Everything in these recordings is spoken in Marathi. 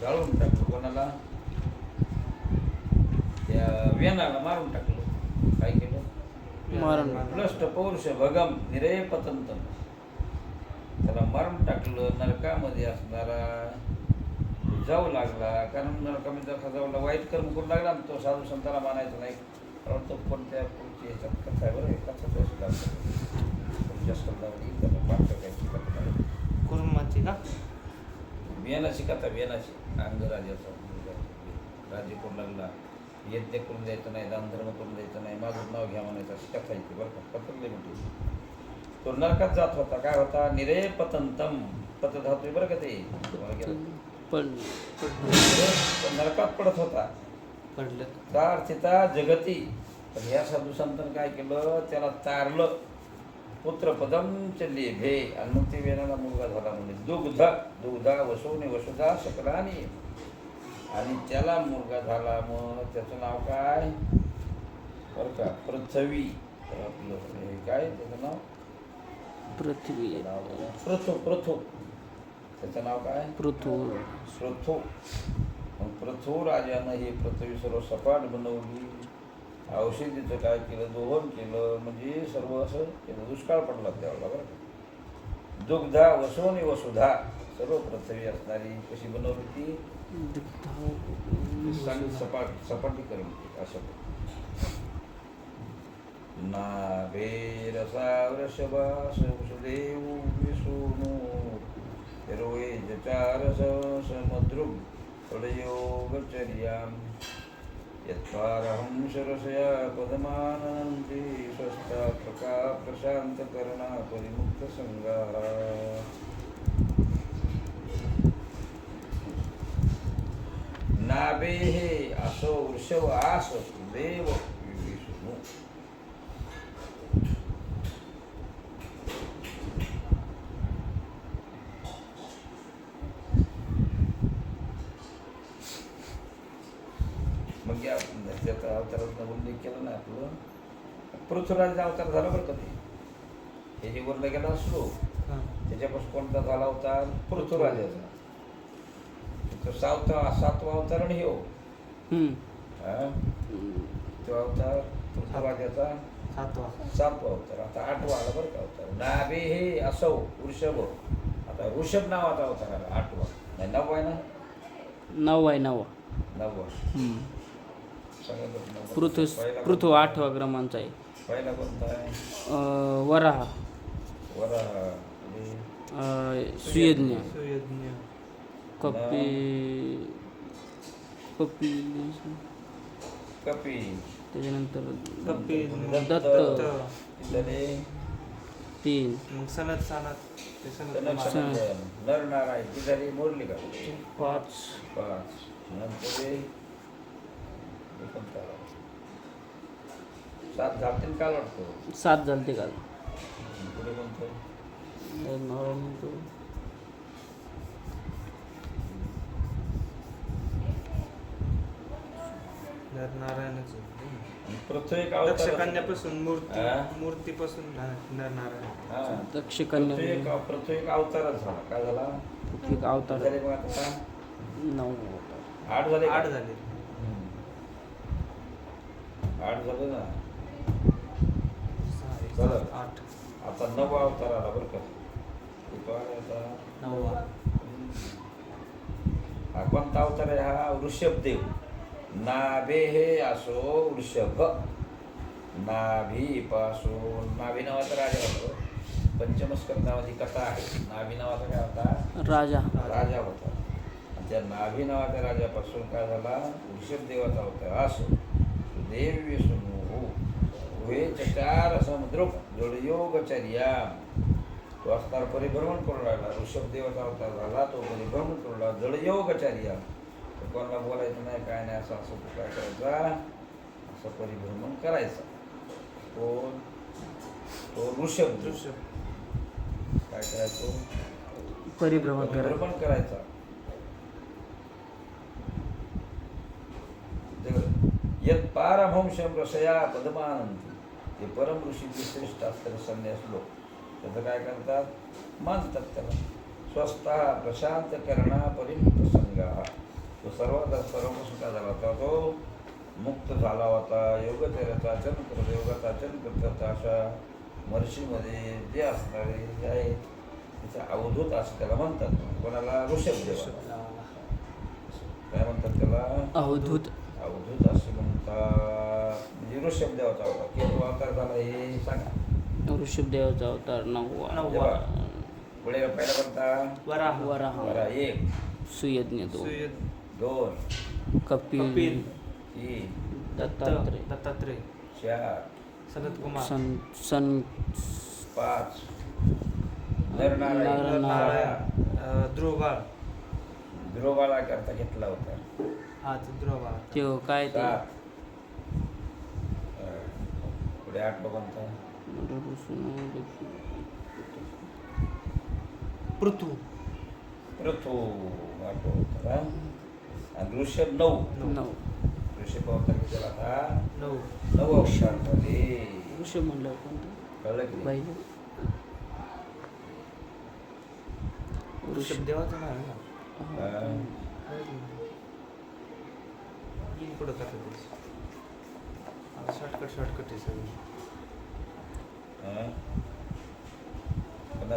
जाळून टाकलं कोणाला? त्या वेनाला मारून टाकलं. काय केलं? मारण प्लष्ट पौरुष भगम निरे पतंतम त्याला मारून टाकलं नरकामध्ये असणारा जाऊ लागला. कारण नरकामध्ये जर जाऊला वाईट कर्म करू लागला तो साधू संताला मानायचा नाही. कारण तो कोणत्या पुढची ह्याच्यात कथा आहे बरं? कथाच अशी लागतं पुढच्या संतावली त्याला पाठकायची कथा आहे. कुर्माची का? बियाणाची कथा बियाणाची अंगराजाचा मुलगा. राज्य करू लागला. यज्ञ करून द्यायचं नाही दानधर्म करून द्यायचं नाही माझं नाव घ्या म्हणायचं अशी कथा येते बरं का. पतंगले म्हणते तो नरकात जात होता. काय होता? निरे पतंतम. पत धातू बरं का ते. नरकात पडत होता. पडलं. त्या अर्थिता जगती. पण ह्या साधू संतांनी काय केलं? त्याला तारलं. पुत्रपदम चल्ली भे आणि मग ते वेळेला मुलगा झाला म्हणजे दुग्ध दुग्धा वसुने वसुधा शकलानी आणि त्याला मुलगा झाला मग त्याचं नाव काय? बरं का पृथ्वी. आपलं हे काय? त्याचं नाव? पृथ्वी. पृथू पृथू. त्याचं नाव काय? पृथू. पृथू. मग पृथू राजानं ही पृथ्वी सर्व सपाट बनवली. औषधीचं काय केलं दोहन केलं म्हणजे सर्व असं केलं. दुष्काळ पडला त्यावेळेला बरं का. दुग्धा वसोनी वसुधा सर्व पृथ्वी असणारी कशी बनवली ती सपाट सपाटीकरण असं नाभेरसा वृषभास वसुदेव विष्णू हिरवे जचारस समद्रुग यत्पारहं शरसया पदमानन्ति स्वस्ता प्रशान्तकरणा परिमुक्तसङ्गाः नाभेः असो वृषभ आस देव विष्णू मग या त्याचा अवताराचा उल्लेख केला ना आपलं पृथ्वीराजा अवतार झाला बरं कधी हे जे वरला गेला असलो हां. त्याच्यापासून कोणता झाला अवतार पृथ्वीराजाचा. तो सावता सातवा अवतार आणि हो. तो अवतार पृथ्वीराजाचा. सातवा. सातवा अवतार. आता आठवा आला बरं का अवतार. नाभे हे असो वृषभ. आता वृषभ नावाचा अवतार आला आठवा. नाही नववा आहे ना? नऊ आहे नऊ नववा. पृथ्वी पृथ्वी? आठवा क्रमांचा आहे. पहिला कोणता आहे? वराह. वरा अं, सुयज्ञ. सुयज्ञ. कपी कपी कपी त्याच्यानंतर कपिल दत्त. तीन. मग सनत सनत. ते सनत सनत कुमार. नर नारायण ती झाली मोडली का? पाच. पाच. नंतर हे कोणता आला? सात झापतीन काल वाटतो? सात झालते काल. पुढे कोणतं? नवरा नर नारायणच आणि पृथ्वी एक दक्ष अवतार कन्यापासून मूर्ती हा? मूर्तीपासून ना- नर नारायण हा. दक्ष पृथ्वी कन्या एक पृथ्वी एक अवतारच झाला. काय झाला? एक अवतार. झाले मग आता? का? नऊ अवतार. आठ झाले का? आठ झाले. हम्म. आठ झाले ना. बरं. आठ. आता नवा अवतार आला बरं का. आला आता? नववा. हा कोणता अवतार आहे हा? वृषभदेव नाभे हे असो वृषभ नाभी पासून नाभी नावाचा राजा होतो पंचमस्कर नावाची कथा आहे. नाभी नावाचा काय होता? राजा. राजा होता. आणि त्या नाभी नावाच्या राजापासून काय झाला? वृषभ देवाचा होता असो. सुदेव विष्णू हे चकार समुद्रुप जोडयोगचर्या तो असणार परिभ्रमण करू लागला ऋषभ देवाचा अवतार झाला तो परिभ्रमण करू लागला जडयोगचार्या तो कोणाला बोलायचं नाही काय नाही असं असं तू काय करायचा असं परिभ्रमण करायचं कोण तो ऋषभ ऋषभ काय करायचो परिभ्रमण परिभ्रमण करायचा यत् पारभंशम रसया पदमानंती ते परम ऋषीचे श्रेष्ठ असलेले संन्यास लोक त्याचं काय करतात? मानतात त्याला. स्वस्ता प्रशांत करणा परिमुक्त संघा सर्वात सर्वपासून काय झाला होता? तो मुक्त झाला होता. योगचर्याचा आचरण करत. योगाचा आचरण करत. अशा महर्षीमध्ये जे असणारे जे आहे त्याचा अवधूत असं त्याला म्हणतात. कोणाला? ऋषभ देवा काय म्हणतात त्याला? अवधूत. अवधूत असे म्हणतात. ऋषभ देवाचा होता. केतू अवतार झाला हे सांगा. ऋषभदेवाचा अवतार नववा. नववा. पुढे पहिला कोणता? वराह वराह बरा एक. सुयज्ञ दोन. सुयद दोन. कपिल. कपिल. तीन. दत्त दत्तात्रय. दत्तात्रय. चार. सनत कुमार. सन सन. पाच. नरनारायण. नरनारायण. नारायण ध्रुवबाळ. ध्रुवाला करता घेतला होता. हा ते ध्रुवबाळ. त्यो काय ते? पुढे आठ कोणता पृथू पृथू आठ होता आणि ऋषभ नऊ नऊ ऋषभ अवतार किती झाला आता नऊ नऊ अवतार झाले ऋषभ म्हणलं कोणतं कळलं की नाही? पाहिजे ऋषभ देवाचं नाव आहे ना अं, येईल पुढं करता शॉर्टकट शॉर्टकट आहे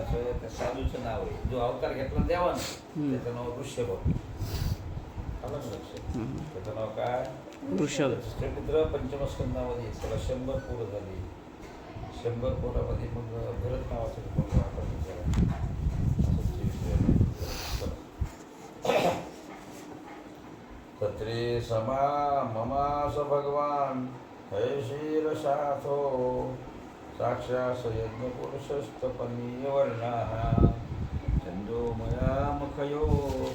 सगळं त्या साधूचं नाव आहे जो अवतार घेतला देवानं. त्याचं नाव ऋषभ. आलं? हम्म. त्याचं नाव काय ऋषभ पंचमस्कंदामध्ये त्याला शंभर पोरं झाली शंभर पोरामध्ये मग भरत नावाचं. तत्रे समा ममास भगवान हयशीर साथो साक्षास यज्ञ पुरुषस्तपनीय वर्णाः छंदोमया मुखयो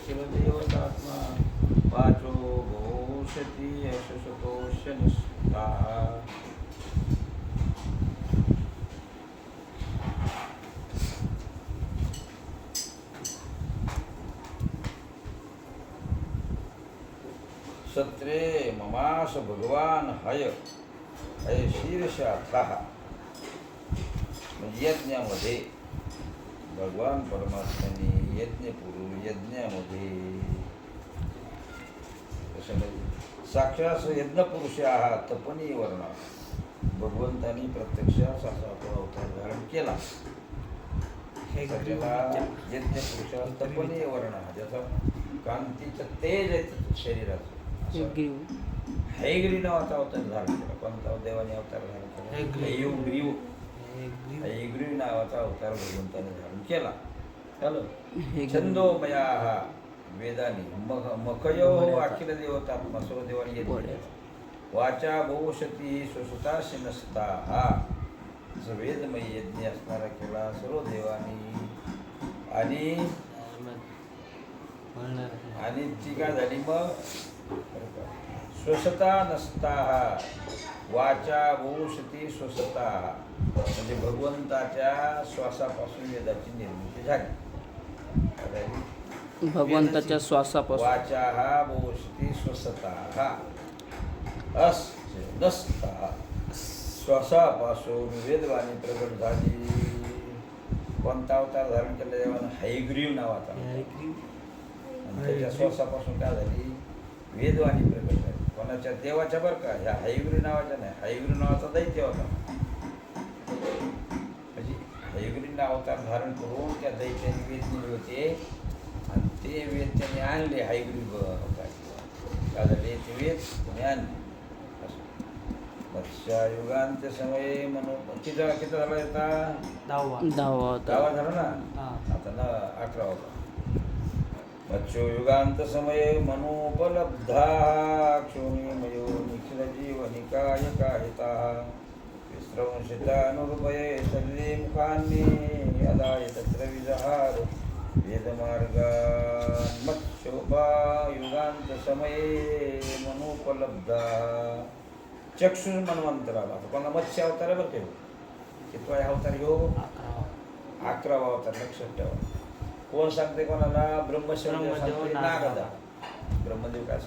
किल देवतात्मा। वाचो भूषती यशसतोष्यनिष्ठाः शीर्षार्थः म्हणजे यज्ञामध्ये भगवान परमात्म्याने यज्ञ पुरू यज्ञामध्ये. साक्षात यज्ञपुरुष आहात तपनी वर्ण. भगवंतानी प्रत्यक्षात असा तो अवतार धारण केला. हे यज्ञ पुरुषाला तपनी वर्ण ज्याचा कांतीचं तेज आहे शरीराचं. हैग्री नावाचा अवतार धारण केला कोणता? देवाने अवतार धारण केला हैग्रीव. हैग्रीव हे ग्रीव. हैग्रीव नावाचा अवतार भगवंताने धारण केला. हे छंदोमया. हा वेदानी मख मखयो अखिल देवतात्मा सर्व देवानी यज्ञ बरं. केला. वाचा भविष्यती सुसुताशी नसता हा. वेदमय यज्ञ असणारा केला सर्व देवानी आणि. आणि ती काय झाली मग? स्वसता नसता. वाचा भूषती स्वसता. म्हणजे भगवंताच्या श्वासापासून वेदाची निर्मिती झाली? भगवंताच्या श्वासापासून. वाचा हा भूषती स्वसता. हा अस नसता. श्वासापासून वेदवाणी प्रगट झाली. कोणता अवतार धारण केला देवानं? हैग्रीव नावाचा त्याच्या श्वासापासून काय झाली? वेदवाणी प्रकट झाली. कोणाच्या देवाच्या बरं का? ह्या हैग्री नावाच्या नाही. हैग्री नावाचा दैत्य होता. म्हणजे हैग्रींना अवतार धारण करून त्या दैत्याने वेद दिले होते. आणि ते वेद त्यांनी आणले हैग्री अवतार काय झाले ते वेद त्यांनी आणले. मत्स्यायुगांच्या समये म्हणून. किती किती झाला येता दहावा. दहावा झाला ना? हा. आता ना अठरा होता मत्स्योयुगांत समये मनोपलब्धा क्षोणीमयो निखिल जीवनिकाय काहिता विस्रंशितानुर्भये सल्ले मुखान्ये अदाय तत्र विजहार वेदमार्गान् मत्स्योपायुगांत समये मनोपलब्धा। आता कोणाला मत्स्य अवतार बरं का ह्यो. कितवा आहे अवतार अकरावा. अकरावा अवतार लक्षात ठेवा. कोण सांगते कोणाला? ब्रह्मशब्द नारदा. नागदा ब्रह्मदेव काय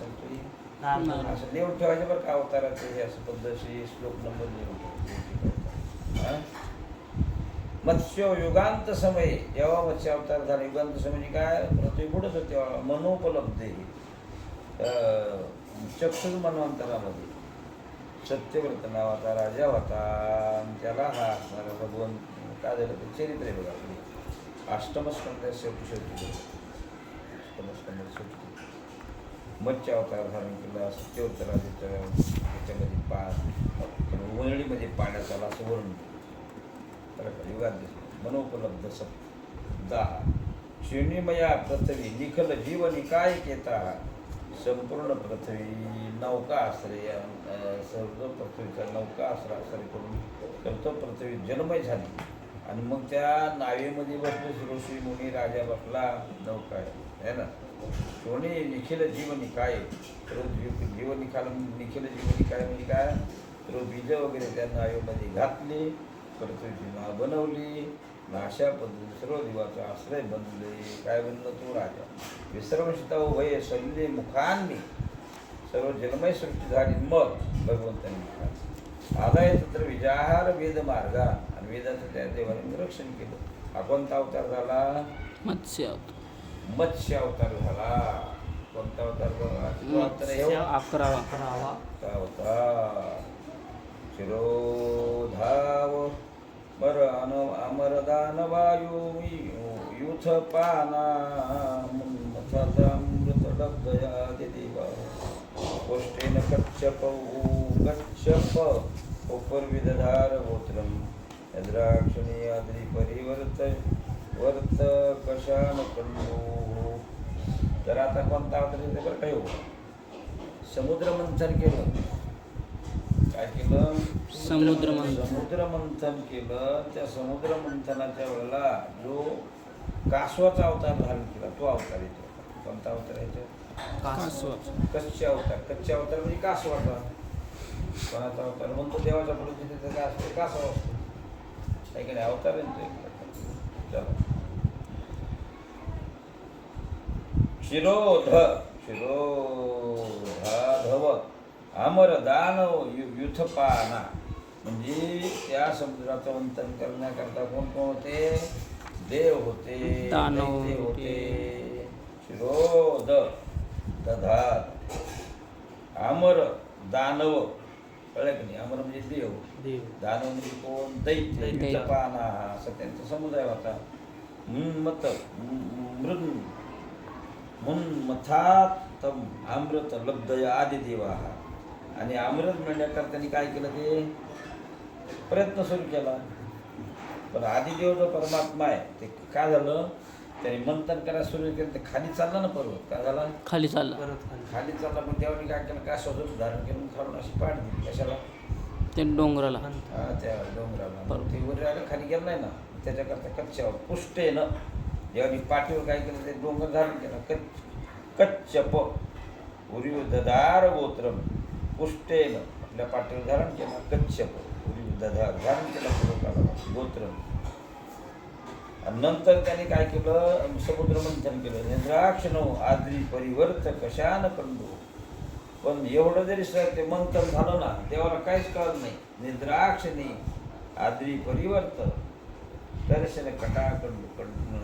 नारद. असं लिहून ठेवायचं बरं का अवताराचे हे असं पद्धतशीर श्लोक नंबर. हा? मत्स्य युगांत समय जेव्हा मत्स्य अवतार झाला युगांत समय म्हणजे काय? पृथ्वी पुढंच होते? मनोपलब्ध. चक्षुष मनवंतरामध्ये सत्यव्रत नावाचा राजा होता. त्याला हा असणारा भगवान काय झालं ते चरित्र आहे बघा अष्टमस्कंद शेवटी शेवटी अष्टमस्कंद शेवटी अवतार धारण केला सत्यव्रत राजाच्या त्याच्यामध्ये पा वळणीमध्ये पाण्यात आला असं वर्णन बरं युगात दिसलं. मनोपलब्ध दहा शून्यमया पृथ्वी निखल जीवनी काय केता? संपूर्ण पृथ्वी नौका आश्रय सर्व पृथ्वीचा नौका आश्रय आश्रय करून सर्व पृथ्वी जन्मय झाली. आणि मग त्या नावेमध्ये बसले ऋषी मुनी राजा बसला नौका आहे है ना? सोने निखिल जीवनी काय रोज जीव- जीवन निखाल निखिल जीवनी काय म्हणजे काय? रोज बीज वगैरे त्या नावेमध्ये घातली पृथ्वीची नाव बनवली नाशा पद्धती सर्व देवाचा आश्रय बनले. काय बनलं तो राजा? विसर्वशिता वय सल्ले मुखांनी. सर्व जन्मय सृष्टी झाली मग भगवंतांनी आदाय तत्र विजाहार वेद मार्गा. वेदाचं त्या देवाने रक्षण केलं. हा कोणता अवतार झाला. मत्स्य अवतार. मत्स्य अवतार झाला. कोणता अवतार झाला तो अवतार. अकरावा अकरावा. होता शिरोधाव बर अन अमरदान वायू युथ पाना मथामृत डब्दया देवा कोष्टेन कच्छप कच्छप उपरविदधार गोत्रम यद्राक्षणी आद्री परिवर्त वर्त कशान कंडो तर आता कोणता अवतार येते बरं हो समुद्र मंथन केलं. काय केलं? समुद्र मंथन. समुद्र मंथन केलं. त्या समुद्र मंथनाच्या वेळेला जो कासवाचा अवतार धारण केला तो अवतार येतो. कोणता अवतार येतो कासवा. कच्चे अवतार. कच्चे अवतार म्हणजे कासवाचा. कोणाचा अवतार? म्हणतो देवाच्या पुढे असतो कासव असतो आहे की नाही अवतार येतो एक चला शिरोध शिरोधाधव अमर दानव यु- युथपाना म्हणजे त्या समुद्राचं मंथन करण्याकरता कोण कोण होते देव होते दानव दैत्य होते. होते शिरोध दधात अमर दानव कळलं की नाही अमर म्हणजे देव देव. दानव म्हणजे कोण? दैत्य. दैत्य. युथपाना असं त्यांचा समुदाय होता. मत मृद मुन्मथात अमृत लब्धय आदी देवा. आणि अमृत मिळण्याकरता त्यांनी काय केलं ते? प्रयत्न सुरू केला. पण आदिदेव जो परमात्मा आहे ते काय झालं? त्यांनी मंथन करायला सुरू केलं. ते खाली चाललं ना पर्वत काय झाला? खाली चालला. परत खाली खाली चालला. पण देवाने काय केलं? काय स्वतः धारण केलं? खालून अशी पाठ दिली. कशाला? ते डोंगराला. हा त्या डोंगराला. बरोबर. ते वर राहिलं खाली गेलं नाही ना त्याच्याकरता कच्च्यावर पुष्टेनं जेव्हा पाठीवर काय केलं ते डोंगर धारण केला कच्च कच्चप उरी दधार गोत्रम पुष्टेनं आपल्या पाठीवर धारण केला कच्चप उरी दधार धारण केला पूर्वकाला गोत्रम आणि नंतर त्याने काय केलं समुद्र मंथन केलं. निद्राक्ष नव आद्री परिवर्त कशान कंडू पण एवढं जरी सर ते मंथन झालं ना देवाला काहीच कळत नाही. निद्राक्षणी आद्री परिवर्तन. दर्शन कटाकडू कंड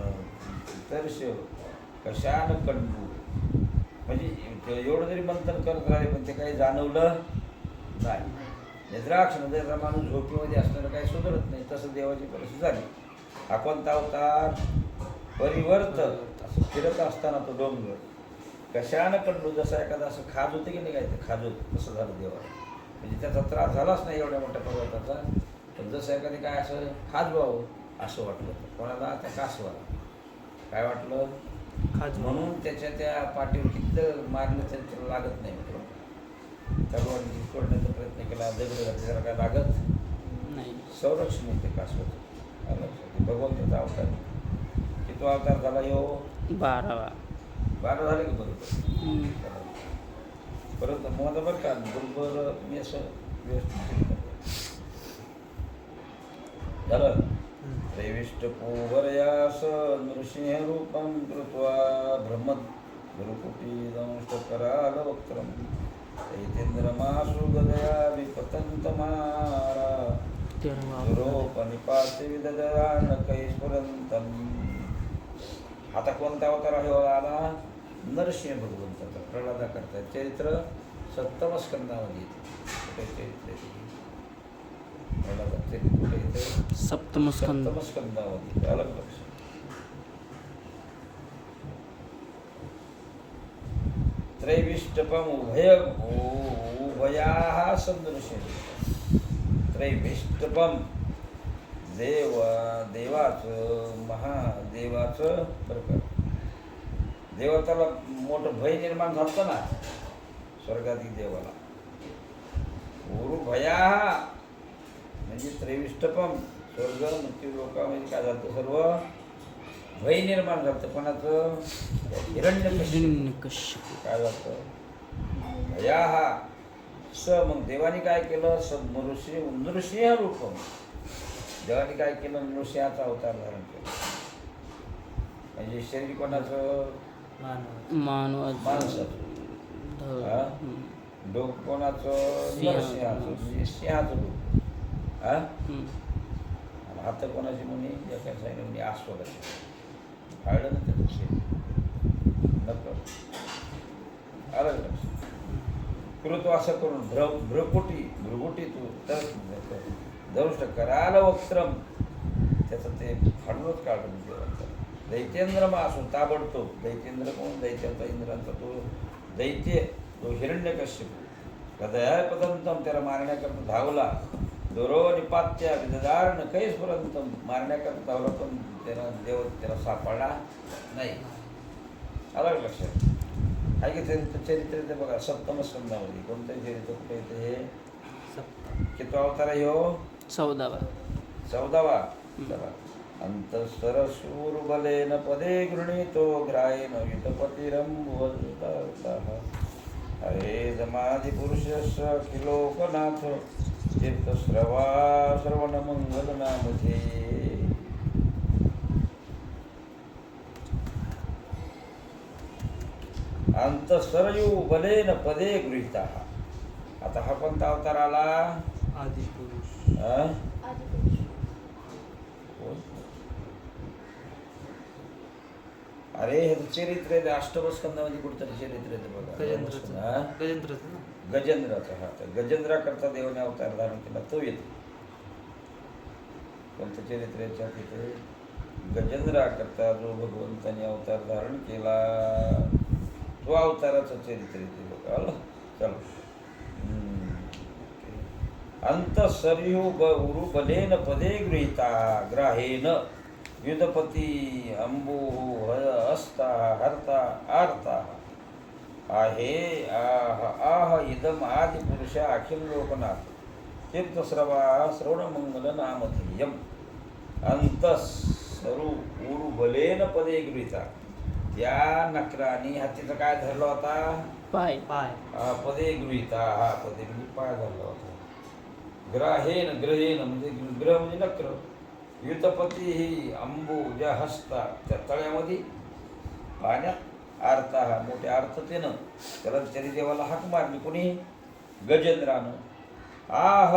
दर्श कशान कडू म्हणजे एवढं जरी मंथन करत राहिले पण ते काही जाणवलं नाही. निद्राक्ष जर माणूस झोपेमध्ये असणारं काही सुधारत नाही तसं देवाची परिस्थिती झाली. हा कोणता अवतार? परिवर्तन. असं फिरत असताना तो डोंगर. कशानं कंडू जसा एखादा असं खाज होते की नाही काय ते खाज होत तसं झालं देवाला. म्हणजे त्याचा त्रास झालाच नाही एवढ्या मोठ्या पर्वताचा. पण जसं एखादी काय असं खाज व्हावं असं वाटलं कोणाला त्या कासवाला काय वाटलं? खाज म्हणून त्याच्या त्या पाठीवर किती मारलं तरी त्याला लागत नाही तलवार तोडण्याचा प्रयत्न केला दगड त्याला काय लागत नाही. संरक्षण होते. कासवाचं? भगवंताचा अवतार. की तो अवतार झाला यो? बारावा बारा झाले का बरोबर. परत मला बरं का बरोबर मी असं व्यवस्थित झालं. त्रैविष्टपूवर्यास नृसिंहरूपं कृत्वा ब्रह्म गुरुकुटी दंष्टकराल वक्त्रं चैतेन्द्रमाशु गदया विपतन्तमारा तेरावा दुरोपनिपाते विददान कैस्फुरंतम आता कोणता अवतार आहे हो आला नरसिंह भगवंताचा प्रल्हादा करता चरित्र सप्तम स्कंदामध्ये येते. प्रल्हादा सप्तम सप्तम स्कंदामध्ये. अलग लक्ष. त्रैविष्टपम उभय उभयाः सन्दृश्यते त्रैविष्टपम देव देवाचं महादेवाचं बरं का. देवताला मोठं भय निर्माण झालं ना स्वर्गातील देवाला. उरुभया म्हणजे त्रैविष्टपम स्वर्ग मृत्यू लोकामध्ये काय झालं सर्व? भय निर्माण झालं कोणाचं? हिरण्य काय झालं भया हा स मग देवाने काय केलं? स नृसिंह नृसिंह रूपम. देवाने काय केलं? नृसिंहाचा अवतार धारण केला. म्हणजे शरीर कोणाचं? मानव मानव माणसाचं. हा? डोक कोणाचं? सिंह. नरसिंहाचं म्हणजे सिंहाचं डोक. हा? हात कोणाची म्हणे? या काय सांगितलं म्हणजे आस्वदाची. फाळलं ना त्याचं शरीर. नको आलं? कृत असं करून भ्र भ्रकुटी भ्रकुटी तू. तर दरुष्ट कराल वक्त्रम त्याचं ते फाडूनच काढून देवाचं दैत्येंद्र मग असून ताबडतोब दैत्येंद्र कोण? दैत्याचा इंद्रांचा तो दैत्य तो हिरण्य कश्यप हृदयापदंतम त्याला मारण्याकरता धावला. दोरो निपात्या विददारण कैसपर्यंत मारण्याकरता धावला पण त्याला देव त्याला सापडला नाही. आलं लक्षात? आहे की चरित्र चरित्र ते बघा सप्तम स्कंदामध्ये कोणतं चरित्र? कुठे येतं हे? सप्त किती अवतार आहे हो? चौदावा. चौदावा. चला अंतःसरसूर्बलेन पदे गृणीतो ग्रायेन युतपतिरम्बुवदतः हरे समाधिपुरुषस्य किलोकनाथ तीर्थश्रवा श्रवणमङ्गलनामधे। अंतःसरयू बलेन पदे गृहीता। आता हा कोणता अवतार आला? आदि पुरुष हा? अरे हे तर चरित्र आहे ते अष्टमस्कंदामध्ये कुठतरी चरित्र आहे ते बघा. हा? गजेंद्रचं ना? हा. तर गजेंद्राकरता देवाने अवतार धारण केला तो येतो. कोणतं चरित्र याच्यात तिथे गजेंद्राकरता जो भगवंताने अवतार धारण केला तो अवताराचं चरित्र येते बघा आलं चला. अंतसर्यु ब उरु बलेन पदे गृहीता ग्राहेन युधपती अंबू हस्ता हरता आर्ता। आहे आह आह इदम आदि पुरुष अखिल लोकनाथ। तीर्थस्रवा श्रवणमंगल नामधेयम। अंतस्सरु उरु बलेन पदे गृहीता। त्या नकराने हत्तीचा काय धरला होता? पाय. पाय. हा पदे गृहीता. हा पदे म्हणजे पाय धरला होता. ग्राहेन ग्रहेन म्हणजे ग्रह म्हणजे नक्र. युतपती ही अंबुजा हस्ता त्या तळ्यामध्ये पाण्यात आरता हा मोठ्या अर्थतेनं त्याला तरी देवाला हाक मारली. कोणी? गजेंद्रानं. आह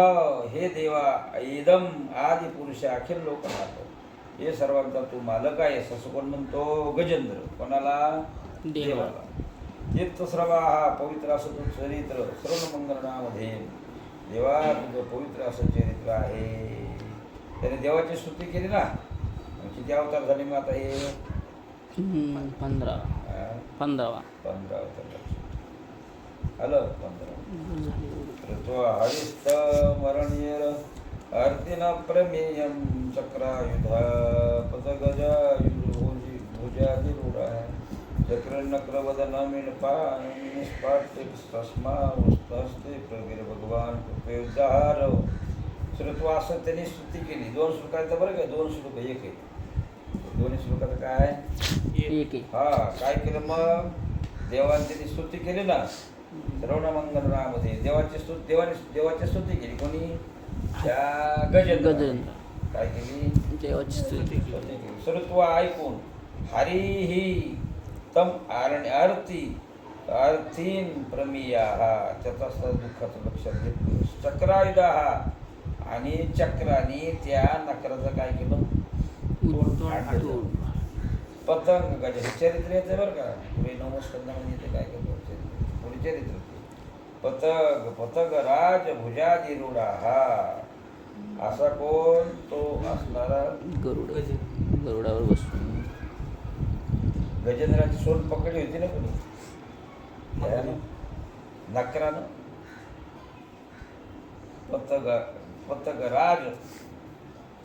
हे देवा इदम आदि पुरुष अखिल लोकनाथ हे सर्वांचा तू मालक आहेस असं कोण म्हणतो? गजेंद्र. कोणाला? देवाला. तीर्थस्रवा हा पवित्र असं तुझं चरित्र सर्वमंगलनामध्ये देवा तुझं पवित्र असं चरित्र आहे. त्याने देवाची स्तुती केली ना. किती अवतार झाले मग आता हे पंधरा. पंधरावा. पंधरा अवतार. आलं पंधरा झाले. ऋत्व हरिस्त मरणीयर अर्थिन प्रमेयं चक्रायुधा पदगजा भुजी भुजादिरूढा चक्रनक्रवदनमिनपाठ्यस्तस्मास्ते प्रवीर भगवान कृपेदार श्रुत्व असं त्यांनी स्तुती केली. दोन श्लोकाचं बरं काय दोन श्लोक एक आहे दोन्ही श्लोकाचं काय? हा काय केलं मग? देवाने त्यांनी स्तुती केली ना श्रवणमंगल नामध्ये देवाची स्तुती देवाने देवाची स्तुती केली. कोणी? त्या गजेंद्र. गजेंद्र. काय केली? देवाची स्तुती स्तुती केली. सर्वत्व ऐकून हरी ही तम आणि आरती अर्थीन प्रमिया हा त्याचा दुःखाचं लक्षात घेतलं चक्रायुधा हा आणि चक्राने त्या नकराचं काय केलं. पतंग गज हे चरित्र येते बरं का? पुढे नमस्कंदामध्ये येते काय चरित्र पुढे चरित्र ते. पतंग पतंग राज भुजाधिरूढा हा. असा कोण? तो असणारा गरुड. गरुडावर बसून गजेंद्राची सोन पकडी होती ना कोणी? नकरानं पतंग पतंग राज.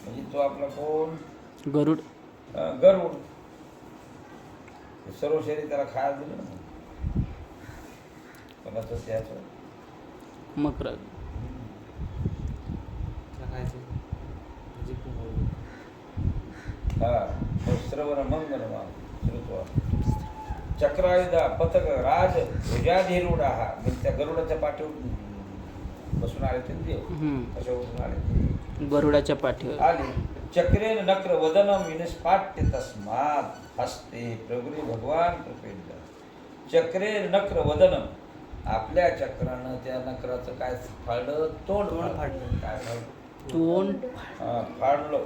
म्हणजे तो आपला कोण? गरुड. गरुड. हे सर्व शरीर त्याला खायला दिलं ना. त्याचं मकर म्हणजे. हा श्रवण मंगल श्रुत्वा. चक्रायुधा पतक राज भुजाधिरूढा हा म्हणजे त्या गरुडाच्या पाठीवर हम्म, बसून आले ते. देव. कशावरून आले गरुडाच्या पाठीवर. आले. चक्रेन नक्र वदनम विनिस्पाट्य तस्मात हस्ते प्रगुरी भगवान कृपेंद्र चक्रेन नक्र वदनम आपल्या चक्रानं त्या नकराचं काय फाडलं तोंड तोंड फाडलं. काय फाडलं तोंड फाडलं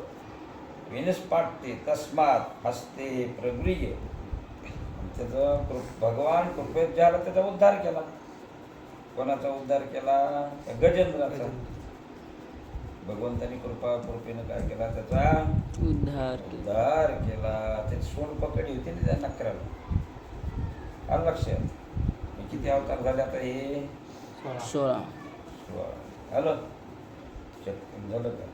विनिस्पाट्य तस्मात हस्ते प्रगृह्य त्याचं कृप भगवान कृपेत झाला त्याचा उद्धार केला. कोणाचा उद्धार केला? त्या गजेंद्राचा? गजेंद्र. भगवंतानी कृपा कृपेनं काय केला त्याचा? उद्धार केला. उद्धार केला. त्याची सोंड पकडी होती ना त्या नकराला. आलं लक्षात? किती अवतार झाले आता हे? सोळा. सोळा. सोळा. आलं? चक्क झालं का?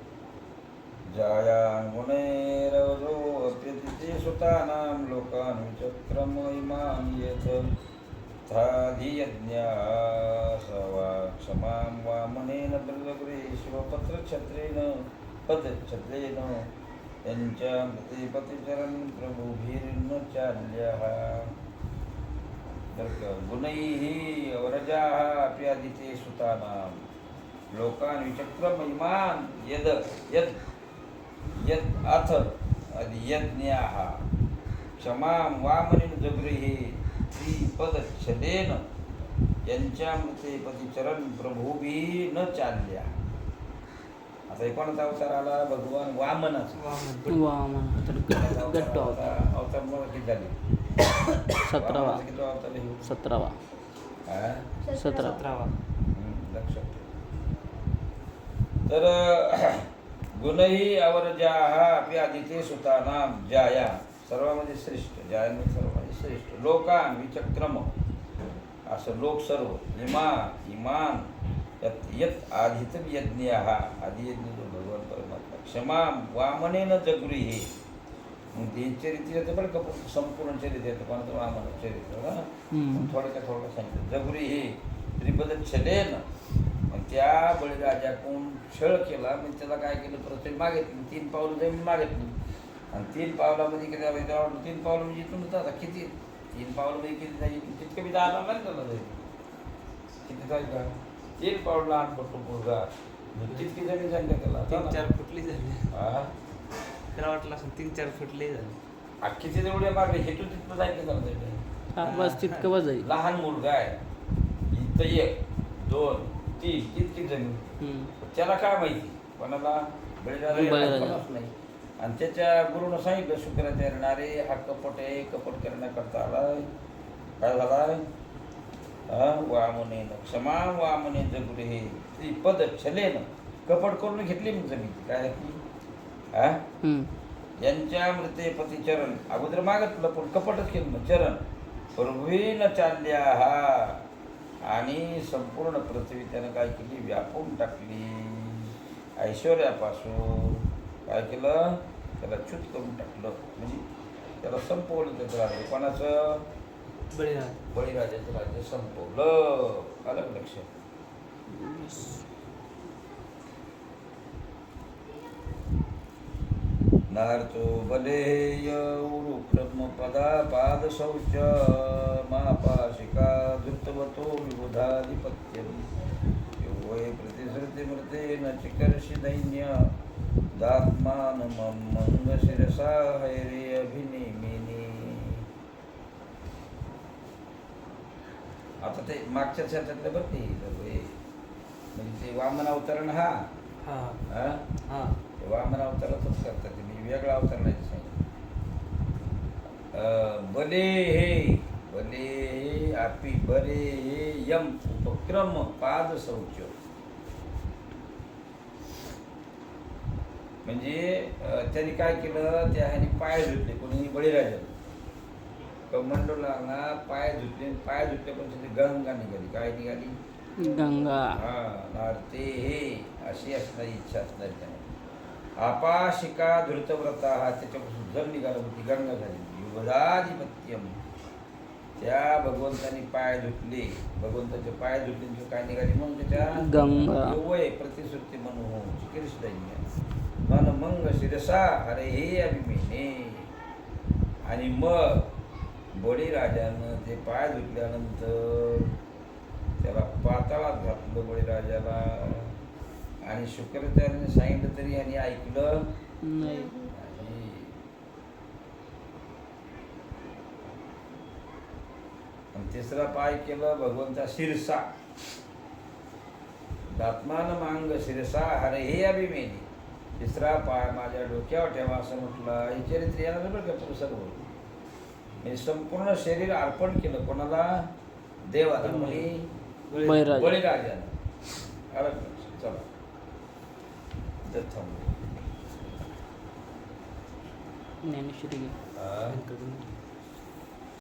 जायामुनेरवजो अप्यतिथे सुतानां लोकान् विचक्रम इमां येत अर्थाधियज्ञाः वा क्षमां वामनेन बल्लगुरेश्वपत्रछत्रेण पदछत्रेण यञ्च प्रतिपतिचरन् प्रभुभिर्न चाल्यः गुणैः वरजाः अप्यादिते सुतानां लोकान् विचक्रमहिमान् यद् यद् यद् अथ अधियज्ञाः। क्षमां वामनिं जगृहे त्रिपदच्छदेन यांच्या मृते पतिचरण प्रभूभी न चालल्या. आता एकोणाचा अवतार आला भगवान वामनाचा. वामन. वामन. तर ग- गट्टू अवतार अवतार. मला किती झाले? सतरावा. किती अवतार? सतरावा. हा? सतरा. सतरावा. लक्षात ठेव. तर गुणही अवरजाः अपि आदिते सुतानां जाया. सर्वांमध्ये श्रेष्ठ. जायामध्ये सर्वांमध्ये श्रेष्ठ. लोकान विचक्रम असं लोक सर्व. इमा इमान यत् आधित यज्ञ. हा आधी यज्ञ जो भगवान परमात्मा. क्षमा वामनेन जगुरी हे मग ते चरित्र येतं बरं का? संपूर्ण चरित्र येतं. कोणाचं वामन चरित्र. थोडक्या थोडक्या सांगितलं जगुरी हे त्रिपद छलेन मग त्या बळीराजाकडून छळ केला मग त्याला काय केलं? प्रत्येक मागितली तीन पावलं जमीन मागितली आणि तीन पावलामध्ये किती जावं? तीन पावलं म्हणजे इथून आता किती तीन पावलं म्हणजे किती जाईल? तितके बी दहा लागला ना त्याला जाईल. किती जाईल का? तीन पावलं लहान पडतो मुलगा. तितकी जमीन सांगते त्याला? तीन चार फुटली झाली. हा? त्याला वाटलं असं तीन चार फुटले झाले. किती जेवढे मागले हेतू तिथं जाईल का त्याला जाईल हा, बस तितकं बस जाईल. लहान मुलगा आहे. इथं एक दोन तीन तितकी जमीन. त्याला काय माहिती? कोणाला? नाही. आणि त्याच्या गुरुनं सांगितलं शुक्राचार्य अरे हा कपट आहे कपट करण्याकरता आलाय काय झालाय वामनेन क्षमा वामने जगुरे हे ती पद छलेन. कपट करून घेतली मग जमीन? काय? हा. यांच्या मृते पती चरण. अगोदर मागितलं पण कपटच केलं मग चरण. प्रभून चालल्या हा. आणि संपूर्ण पृथ्वी त्यानं काय केली? व्यापून टाकली. ऐश्वर्यापासून. काय केलं? त्याला च्युत करून टाकलं. म्हणजे त्याला संपवलं त्याचं राज्य कोणाचं? बळीराज. बळीराजाचं राज्य संपवलं. आलं का लक्षात नारतो बलेय उरुक्रम पदा पाद शौच मापाशिका धृतवतो विबुधाधिपत्यम. वै प्रतिश्रुती मृते न चिकर्षि दैन्य दात्मान मंग शिरसा हैरे अभिनेमिनी आता ते मागच्या शतकातलं बरं ते हे. म्हणजे ते वामन अवतरण हा. हा. हा? हा. ते वामन अवतारातच करतात ते मी वेगळा अवतार नाही सांगितलं अं, बले हे बले हे आपी बरे हे यम उपक्रम पाद शौच. म्हणजे त्यांनी काय केलं? त्या ह्याने पाय धुतले. कोणी बळीराजाने कमंडोला पाय धुतले पाय धुतले पण तिथे गंगा निघाली. काय निघाली? गंगा. हा नारते हे अशी असणारी इच्छा असणारी त्याने. आपाशिका धृतव्रता हा त्याच्यापासून जग निघालं होती गंगा झाली. युवदाधिपत्यम त्या भगवंतानी पाय धुतले. भगवंताचे पाय धुतले काय निघाली? मग त्याच्या गंगा. युवय प्रतिश्रुती मनो चिकित्सदैन्य मन मंग शिरसा अरे हे अभिमेने आणि मग बळीराजानं ते पाय धुतल्यानंतर त्याला पाताळात घातलं बळीराजाला आणि शुक्राचार्याने सांगितलं तरी यांनी ऐकलं. आणि तिसरा पाय केलं भगवंता शिरसा. दात्मान मांग शिरसा हरे हे अभिमेनी तिसरा पाय माझ्या डोक्यावर ठेवा असं म्हटलं. हे चरित्र येणार बरं का पुरुष सर्व? मी संपूर्ण शरीर अर्पण केलं. कोणाला? देवाला. कोणी बळीराजा. बळीराजानं आलं का? चला. ज्ञानेश्वरी.